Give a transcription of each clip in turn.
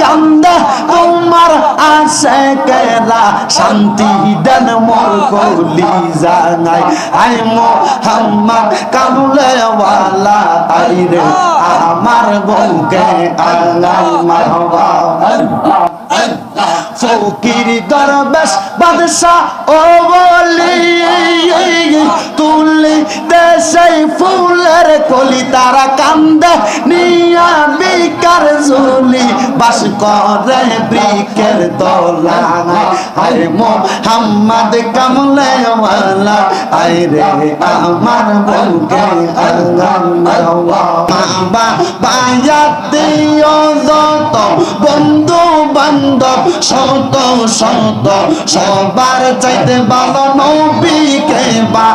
কান্দে তোমার আসে কেরা শান্তি দেন মোর কলি জানাই। আই মোহাম্মদ কামলে ওয়ালা আই রে, আমার বউকে আল্লাহ মারবা। ফকির দরবেশ, বাদশাহ, ও বলি, তুলি দেশে ফুলের কলি, তারা কান্দে, নিয়া বিকার ঝুলি বাস করে বৃকের তলা হায় মোহাম্মদ কামলে ওয়ালা আই রে আমার বউকে আল্লাহ বন্ধু বান্ধব, শত শত, সবার চাইতে ভালো নবীকে বা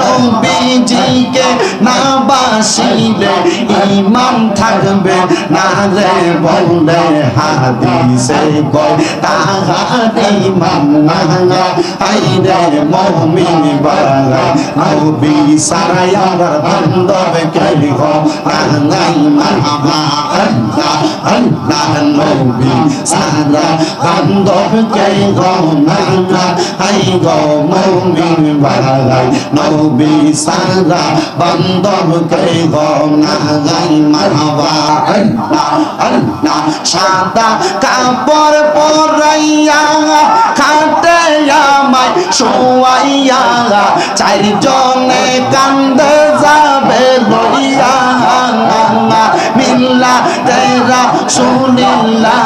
নবীজিকে না বাসিলে ইমান থাকবে। নারে বলে হাদিসে কয় তাহারি মান্না আইরে মমিন বালা, নবী সারায়ার বান্দর কেলি হো রাঙ্গাই মারহাবা আল্লাহ। আল্লাহ নবী সারা বান্ধব কে গো না আই গো মমিন বালা নবী সারা বান্ধব কে গো নাই মারহাবা। আল্লাহ আল্লাহ, সাদা কাপড় পরাইয়া খাটে আমায় তেরা শুনিল্লা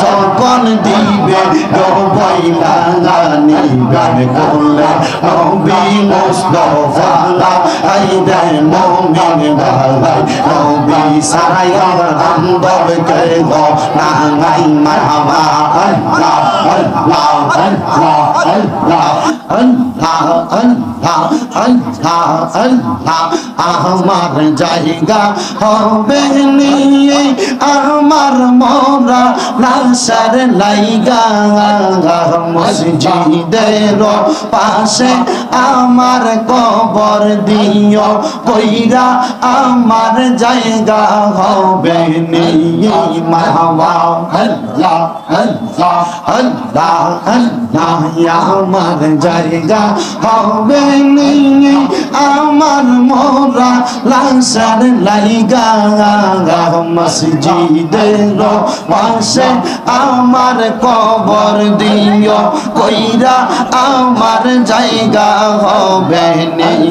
যখন দিবে ডবইলা নিবেন করলে নবী মুস্তফা আই দে মমিন ভালাই নবী সারায়ার বান্ধব কে গো না নাই মারহাবা আল্লাহ। আমার জায়গা হবে নিয়ে আমার মোরা নাসার লাইগা মসজিদের পাশে আমার কবর দিও কইরা আমার জায়গা হবে নিয়ে মাওয়া হল্লা হল্লা হল আমার জায়গা হবে নিয়ে আমার মোরা লাইগা মসজিদের পাশে আমার কবর দিও কইরা আমার জায়গা হবে নেই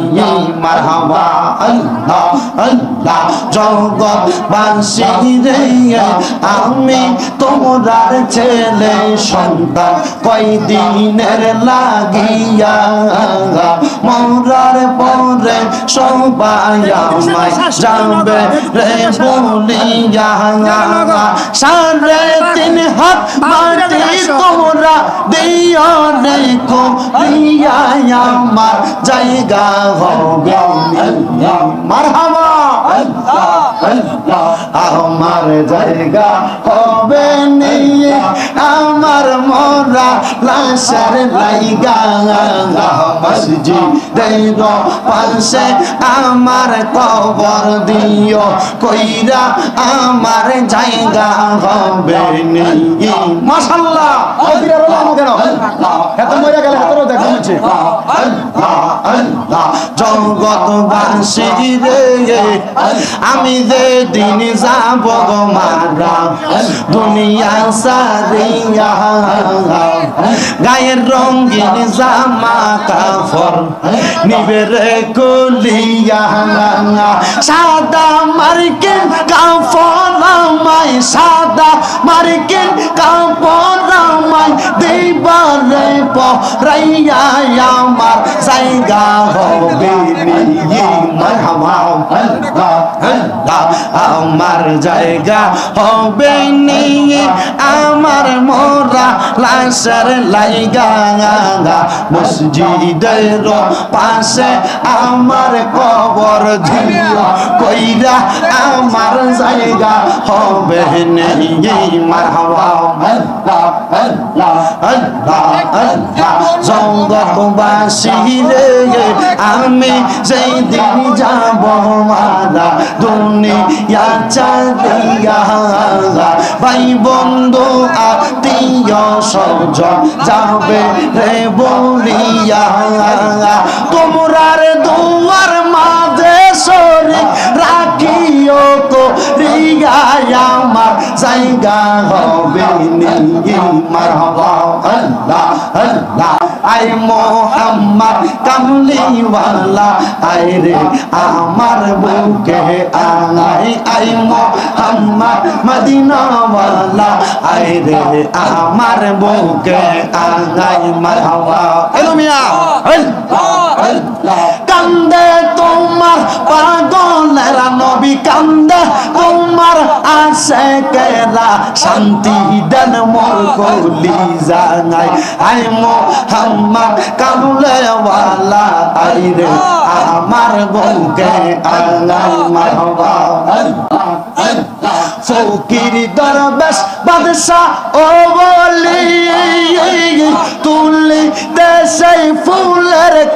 মারহাবা আল্লাহ আল্লাহ জগৎ বাসি রে, আমি তোমরার ছেলে সন্তান কয়দিনের লাগিয়া মরার পরে সবাই আমায় যাবে রে বলিয়া। সাড়ে তিন হাত মাটি তোমরা দিও রে করিয়া আমার জায়গা হবে মারহাবা। আমার জায়গা হবে মরা লাশার লাইগা মসজিদের পাশে আমার কবর দিও কইরা আমার জায়গা হবে মাশাল্লাহ এত মজা গেলে এত দেখা যাচ্ছে জগৎবাসী রে আমি যে দিন যাব মারা দুনিয়া সারিয়া গায়ের রঙিন জামা কাফর নিবেরে কলিয়া সাদা মার্কিন আমায়, সাদা মার্কিন কাফর আমায় দিবারে পরাইয়া আমার জায়গা হবে নিয়ে আমার জায়গা হবে নিয়ে আমার মোরা লাশার লাইগা। মসজিদের পাশে আমার কবর ঝিয়া কইরা আমার জায়গা হবে নিয়ে মারহাবা। রে আমি যেই দিন যাব মারা দুনিয়া চাঁদিয়া ভাই বন্ধু আত্মীয় সজন যাবে রে বলিয়া তোমরার দুয়ার তো রিগায় আমার জায়গা হবে নিমার আল্লাহ আল্লাহ। আই মোহাম্মদ, কামলিওয়ালা আই রে আমার বুকে আই আই মোহাম্মদ, মদিনাওয়ালা আই রে আমার বুকে আই মারহাবা কান্দে, তোমার আসে কেরা? শান্তি দেন মোর কলি জানাই। আই মোহাম্মদ কামলে ওয়ালা আই রে আমার বউকে মারবা ফকির দরবেশ বাদশাহ ও বলি, তুলি দেশে ফুলের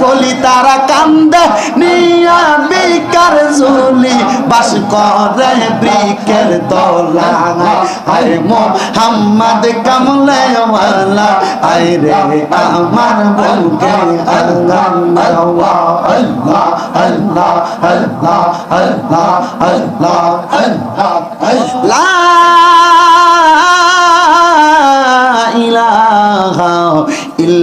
কলি তারা কান্দে, নিয়া বিকার ঝুলি, বাস করে ব্রিকের দোলা আয় মোহাম্মদ কামলে ওয়ালা আয় রে আমার বউকে আল্লাহ আল্লাহ আল্লাহ আল্লাহ আল্লাহ আল্লাহ আল্লাহ আল্লাহ।